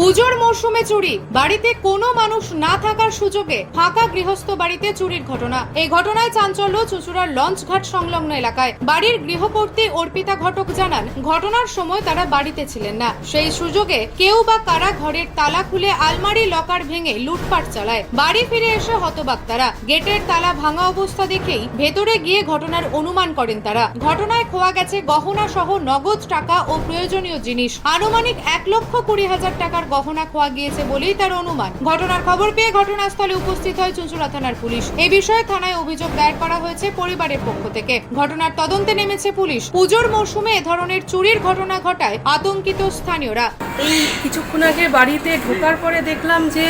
পুজোর মরশুমে চুরি। বাড়িতে কোনো মানুষ না থাকার সুযোগে ফাঁকা গৃহস্থ বাড়িতে চুরির ঘটনা। এই ঘটনায় চাঞ্চল্য চুচুড়ার লঞ্চঘাট সংলগ্ন এলাকায়। বাড়ির গৃহকর্ত্রী অর্পিতা ঘটক জানান, ঘটনার সময় তারা বাড়িতে ছিলেন না। সেই সুযোগে কেউ বা কারা ঘরের তালা খুলে আলমারি লকার ভেঙে লুটপাট চালায়। বাড়ি ফিরে এসে হতবাক তারা। গেটের তালা ভাঙা অবস্থা দেখেই ভেতরে গিয়ে ঘটনার অনুমান করেন তারা। ঘটনায় খোয়া গেছে গহনা সহ নগদ টাকা ও প্রয়োজনীয় জিনিস। আনুমানিক এক লক্ষ কুড়ি হাজার টাকার গহনা খোয়া গিয়েছে বলেই তার অনুমান। ঘটনার খবর পেয়ে ঘটনাস্থলে উপস্থিত হয় চুঁচুড়া থানার পুলিশ। এ বিষয়ে থানায় অভিযোগ দায়ের করা হয়েছে পরিবারের পক্ষ থেকে। ঘটনার তদন্তে নেমেছে পুলিশ। পুজোর মরশুমে এ ধরনের চুরির ঘটনা ঘটায় আতঙ্কিত স্থানীয়রা। এই কিছুক্ষণ আগে বাড়িতে ঢোকার পরে দেখলাম যে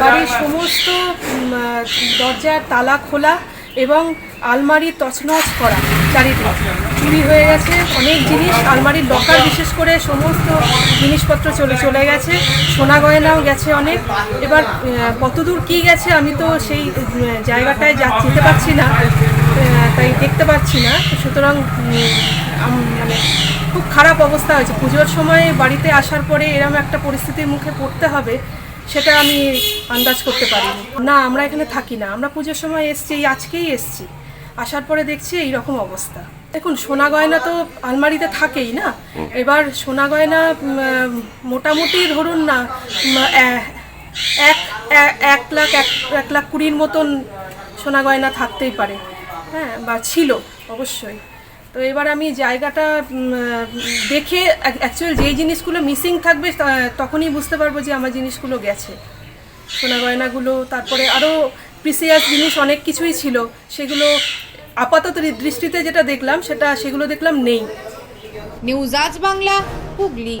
বাড়ির সমস্ত দরজার তালা খোলা এবং আলমারি তছনছ করা চারিদিকে। চুরি হয়ে গেছে অনেক জিনিস, আলমারির লকার বিশেষ করে সমস্ত জিনিসপত্র চলে চলে গেছে, সোনা গয়নাও গেছে অনেক। এবার কতদূর কি গেছে আমি তো সেই জায়গাটায় যা, যেতে পারছি না তাই দেখতে পাচ্ছি না। সুতরাং মানে খুব খারাপ অবস্থা হয়েছে। পুজোর সময় বাড়িতে আসার পরে এরকম একটা পরিস্থিতির মুখে পড়তে হবে, সেটা আমি আন্দাজ করতে পারিনি। না, আমরা এখানে থাকি না। আমরা পুজোর সময় এসছি আজকেই এসছি। আসার পরে দেখছি এই রকম অবস্থা। দেখুন, সোনা গয়না তো আলমারিতে থাকেই না? এবার সোনা গয়না মোটামুটি ধরুন না এক এক লাখ এক লাখ কুড়ির মতন সোনা গয়না থাকতেই পারে। হ্যাঁ বা ছিল, অবশ্যই। তো এবার আমি জায়গাটা দেখে অ্যাকচুয়াল যেই জিনিসগুলো মিসিং থাকবে তখনই বুঝতে পারব যে আমার জিনিসগুলো গেছে। সোনা গয়নাগুলো, তারপরে আরও প্রিসিয়াস জিনিস অনেক কিছুই ছিল, সেগুলো আপাতত দৃষ্টিতে যেটা দেখলাম সেটা সেগুলো দেখলাম নেই। নিউজ আজ বাংলা হুগলি।